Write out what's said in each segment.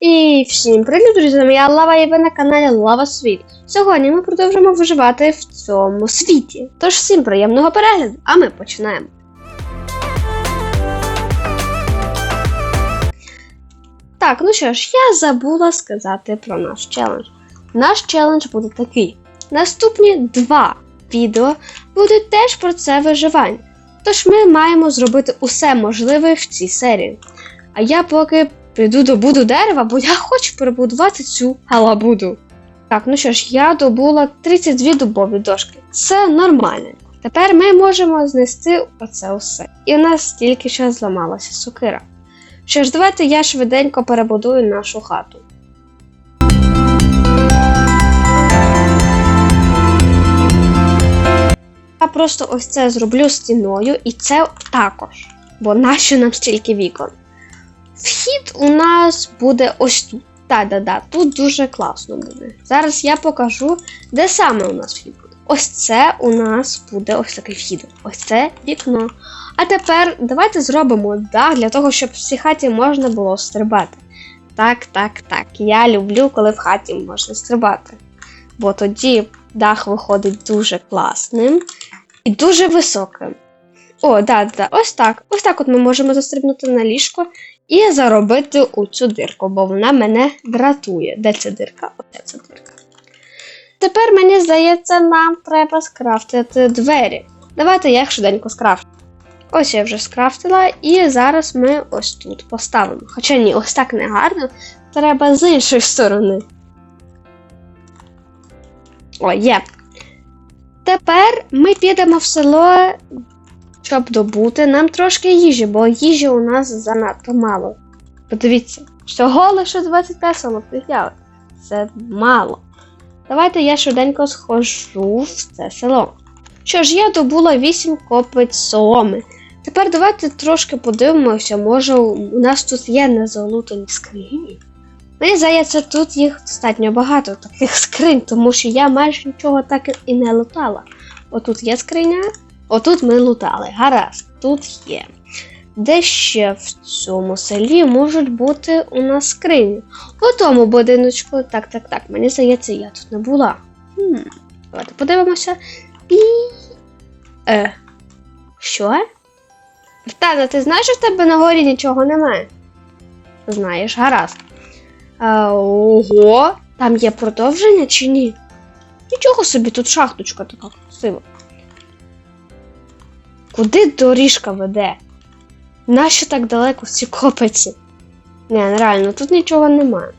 І всім привіт, друзі! Я Лава і ви на каналі Лава Світ. Сьогодні ми продовжимо виживати в цьому світі. Тож всім приємного перегляду, а ми починаємо. Так, ну що ж, я забула сказати про наш челендж. Наш челендж буде такий. Наступні два відео будуть теж про це виживання. Тож ми маємо зробити усе можливе в цій серії. А я поки піду добуду дерева, бо я хочу перебудувати цю галабуду. Так, ну що ж, я добула 32 дубові дошки. Це нормально. Тепер ми можемо знести оце усе. І у нас тільки що зламалася сокира. Що ж, давайте я швиденько перебудую нашу хату. Я просто ось це зроблю стіною, і це також. Бо нащо нам стільки вікон? Вхід у нас буде ось тут. Так-да-да, тут дуже класно буде. Зараз я покажу, де саме у нас вхід буде. Ось це у нас буде ось такий вхід. Ось це вікно. А тепер давайте зробимо дах для того, щоб в цій хаті можна було стрибати. Так, так, так. Я люблю, коли в хаті можна стрибати. Бо тоді дах виходить дуже класним і дуже високим. О, да, да, ось так. Ось так от ми можемо застрибнути на ліжко і заробити у цю дирку, бо вона мене дратує. Де ця дирка? Оце ця дирка. Тепер мені здається, нам треба скрафтити двері. Давайте я їх швиденько скрафтю. Ось я вже скрафтила, і зараз ми ось тут поставимо. Хоча ні, ось так не гарно. Треба з іншої сторони. О, є. Тепер ми підемо в село, щоб добути нам трошки їжі, бо їжі у нас занадто мало. Подивіться, всього лише 25 солодких ягод. Це мало. Давайте я швиденько схожу в це село. Що ж, я добула 8 копиць соломи. Тепер давайте трошки подивимося, може у нас тут є незалутані скрині. Мені здається, тут їх достатньо багато таких скринь, тому що я майже нічого так і не лутала. Отут є скриня, отут ми лутали. Гаразд, тут є. Де ще в цьому селі можуть бути у нас скрині? У тому будиночку. Так, так, так. Мені здається, я тут не була. Хм. Давайте подивимося. І. Е. Що? Втана, ти знаєш, що в тебе на горі нічого немає? Знаєш, гаразд. А, ого, там є продовження чи ні? Нічого собі, тут шахточка така красива. Куди доріжка веде? Нащо так далеко ці копиці? Не, реально, тут нічого немає.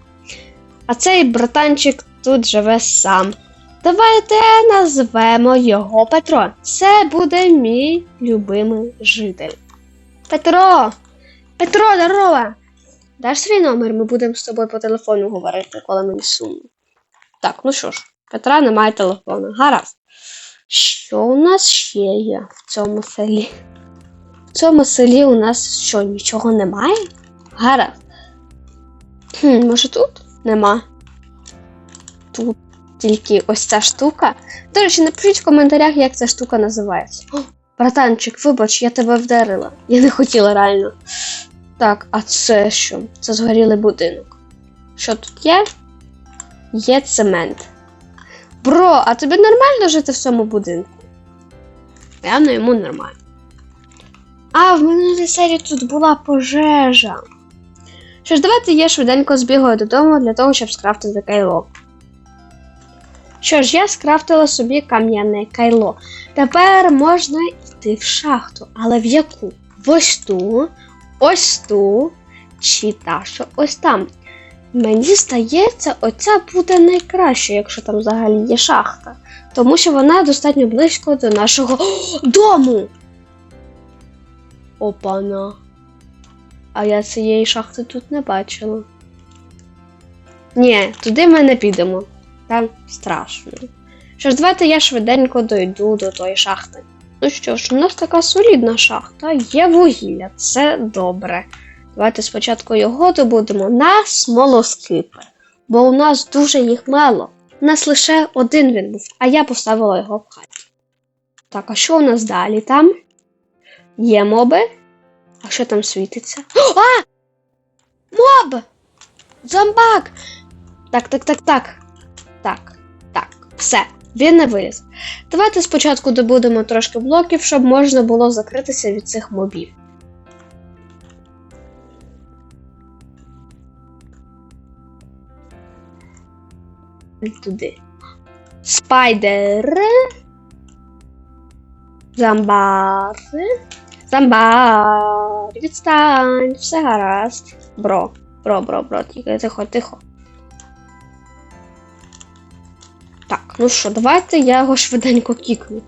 А цей братанчик тут живе сам. Давайте назвемо його Петро. Це буде мій любимий житель. Петро! Петро, здорово! Даш свій номер, ми будемо з тобою по телефону говорити, коли мені сумно. Так, ну що ж, Петра немає телефону. Гаразд. Що у нас ще є в цьому селі? В цьому селі у нас що, нічого немає? Гаразд. Хм, може тут? Нема. Тут тільки ось ця штука. До речі, напишіть в коментарях, як ця штука називається. О, братанчик, вибач, я тебе вдарила. Я не хотіла реально. Так, а це що? Це згорілий будинок. Що тут є? Є цемент. Бро, а тобі нормально жити в цьому будинку? Певно, йому нормально. А, в минулій серії тут була пожежа. Що ж, давайте я швиденько збігаю додому для того, щоб скрафтити кайло. Що ж, я скрафтила собі кам'яне кайло. Тепер можна йти в шахту. Але в яку? В ось ту, ось ту, чи та, що ось там. Мені здається, оця буде найкраще, якщо там взагалі є шахта. Тому що вона достатньо близько до нашого дому. Опана. А я цієї шахти тут не бачила. Ні, туди ми не підемо. Там страшно. Що ж, давайте я швиденько дойду до тої шахти. Ну що ж, у нас така солідна шахта, є вугілля, це добре. Давайте спочатку його добудемо на смолоскипи, бо у нас дуже їх мало. У нас лише один він був, а я поставила його в хаті. Так, а що у нас далі там? Є моби? А що там світиться? А! Моб! Зомбак! Так, так, так, так. Так, так, все, він не виліз. Давайте спочатку добудемо трошки блоків, щоб можна було закритися від цих мобів. Туди. Зомбари. Зомбар. Відстань. Все гаразд. Бро. Бро, бро, бро. Тільки тихо, тихо. Так, ну що, давайте я його швиденько кікну.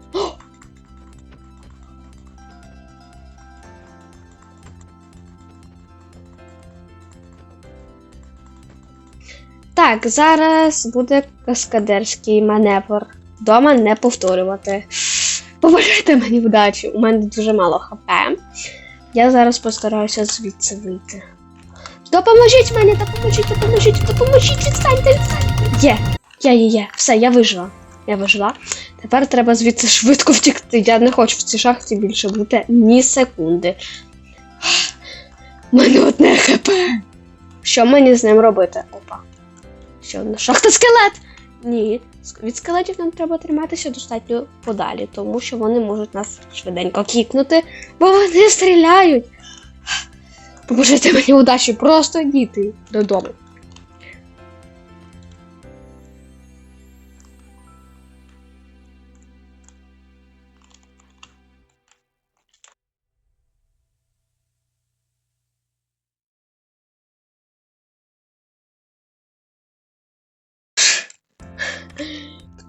Так, зараз буде каскадерський маневр. Дома не повторювати. Побажайте мені вдачі, у мене дуже мало хп. Я зараз постараюся звідси вийти. Допоможіть мені, допоможіть, допоможіть, допоможіть, відстаньте, відстаньте. Є, є, є, є. Все, я вижила. Я вижила. Тепер треба звідси швидко втікти. Я не хочу в цій шахті більше бути ні секунди. У мене одне хп. Що мені з ним робити? Опа. Ще одна шахта скелет! Ні, від скелетів нам треба триматися достатньо подалі, тому що вони можуть нас швиденько кікнути, бо вони стріляють. Поможете мені удачі, просто діти додому.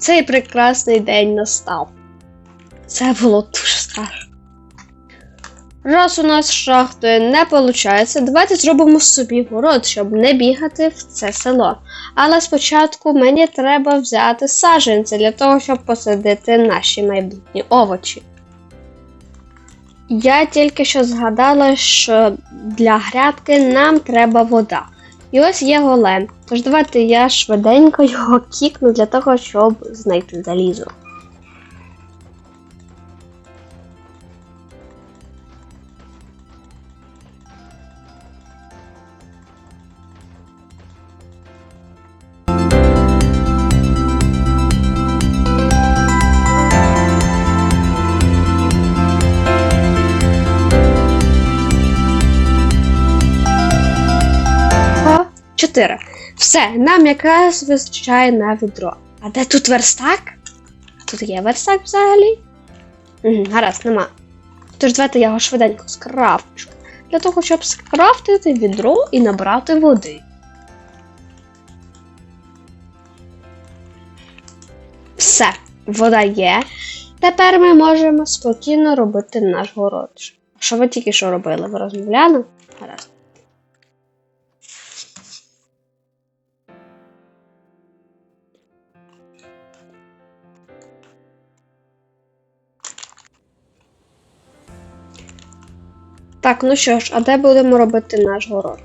Цей прекрасний день настав. Це було дуже страшно. Раз у нас шахтою не виходить, давайте зробимо собі город, щоб не бігати в це село. Але спочатку мені треба взяти саджанці для того, щоб посадити наші майбутні овочі. Я тільки що згадала, що для грядки нам треба вода. І ось є голем. Тож давайте я швиденько його кікну для того, щоб знайти залізо. Чотири. Все, нам якраз вистачає на відро. А де тут верстак? Тут є верстак взагалі? Угу, гаразд, нема. Тож давайте я його швиденько скрафчу. Для того, щоб скрафтити відро і набрати води. Все, вода є. Тепер ми можемо спокійно робити наш город. Що ви тільки що робили? Ви розмовляли? Гаразд. Так, ну що ж, а де будемо робити наш город?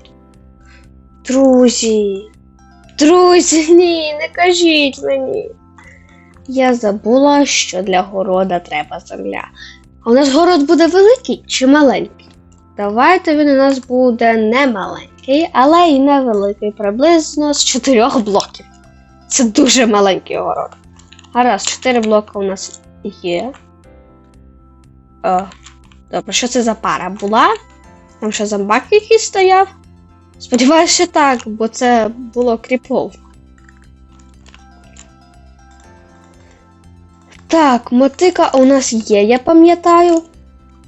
Друзі. Друзі, ні, не кажіть мені. Я забула, що для города треба земля. А у нас город буде великий чи маленький? Давайте він у нас буде не маленький, але й невеликий, приблизно з чотирьох блоків. Це дуже маленький город. Гаразд, чотири блоки у нас є. Добре, що це за пара була? Там ще зомбак якийсь стояв? Сподіваюся, так, бо це було кріпово. Так, мотика у нас є, я пам'ятаю.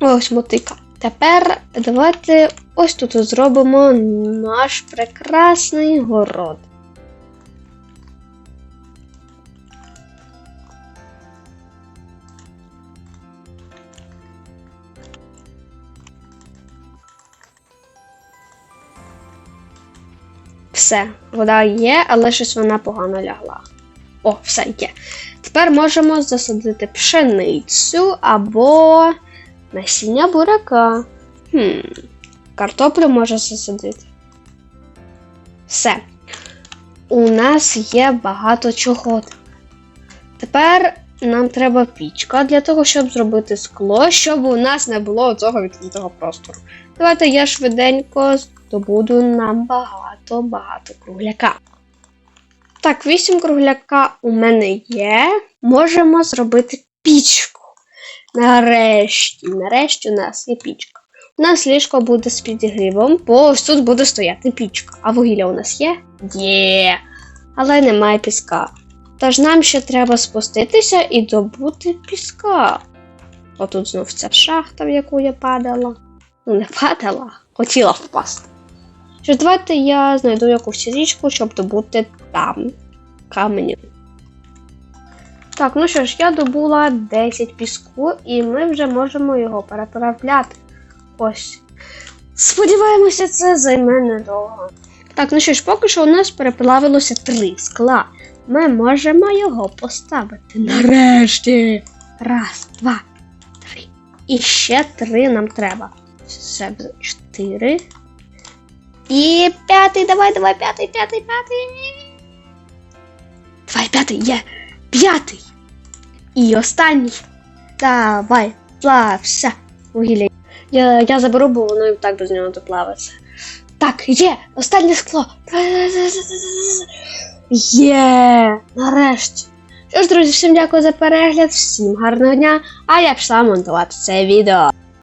Ось мотика. Тепер давайте ось тут зробимо наш прекрасний город. Все, вода є, але щось вона погано лягла. О, все є. Тепер можемо засадити пшеницю або насіння бурака. Хм, картоплю може засадити. Все. У нас є багато чого. Тепер нам треба пічка для того, щоб зробити скло, щоб у нас не було цього відкритого простору. Давайте я швиденько здобуду нам багато багато кругляка. Так, 8 кругляка у мене є. Можемо зробити пічку. Нарешті, нарешті у нас є пічка. У нас ліжко буде з підігрівом, бо ось тут буде стояти пічка. А вугілля у нас є? Є. Але немає піска. Тож нам ще треба спуститися і добути піска. Отут знов ця шахта, в яку я падала. Не падала, хотіла впасти. Що давайте я знайду якусь річку, щоб добути там каменю. Так, ну що ж, я добула 10 піску, і ми вже можемо його переправляти. Ось. Сподіваємося, це займе недовго. Так, ну що ж, поки що у нас переплавилося три скла. Ми можемо його поставити. Нарешті. Раз, два, три. І ще три нам треба. Це буде. І п'ятий, давай, давай, п'ятий, п'ятий, п'ятий. Давай, п'ятий, є. П'ятий. І останній. Давай, плався. Вугілля. Я, я заберу, бо воно і так без нього доплавиться. Так, є! Останнє скло. Є! Нарешті. Що ж, друзі, всім дякую за перегляд, всім гарного дня, а я пішла монтувати це відео.